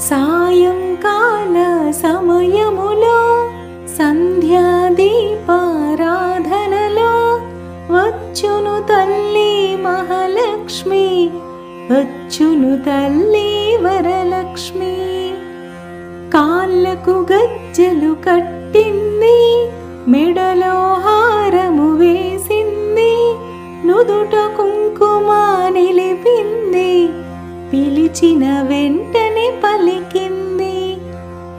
సాయంకాల సమయములో సంధ్యాదీపారాధనలో వచ్చును తల్లి మహాలక్ష్మి వచ్చును తల్లి వరలక్ష్మి. కాళ్ళకు గజ్జలు కట్టింది మెడలో హారము వేసింది నుదుట కుంకుమ నిలిపింది పిలిచిన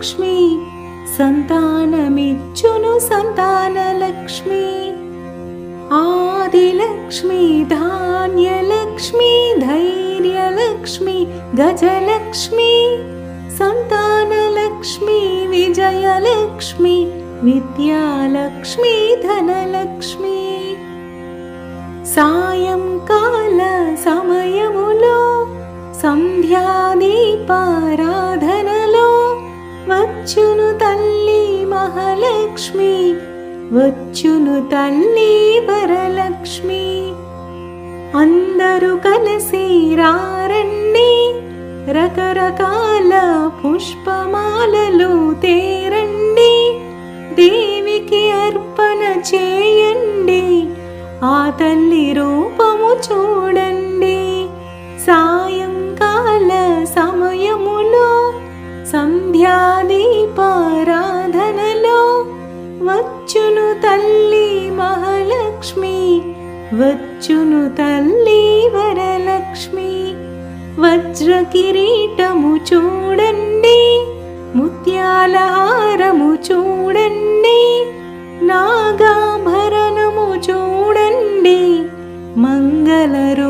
लक्ष्मी सन्तानमिच्छुनु सन्तानलक्ष्मी आदिलक्ष्मी धान्यलक्ष्मी धैर्यलक्ष्मी गजलक्ष्मी सन्तानलक्ष्मी विजयलक्ष्मी विद्यालक्ष्मी धनलक्ष्मी। सायंकाल వచ్చును తల్లి మహాలక్ష్మి వచ్చును తల్లి వరలక్ష్మి. అందరూ కలిసి రారండి రకరకాల పుష్పమాలలు తేరండి. దేవికి అర్పణ చేయండి ఆ తల్లి రూపము చూడండి. సాయంకాల సమయములో పారాధనలో వచ్చును తల్లి మహాలక్ష్మి వచ్చును తల్లి వరలక్ష్మి. వజ్ర కిరీటము చూడండి ముత్యాల హారము చూడండి నాగాభరణము చూడండి మంగళరు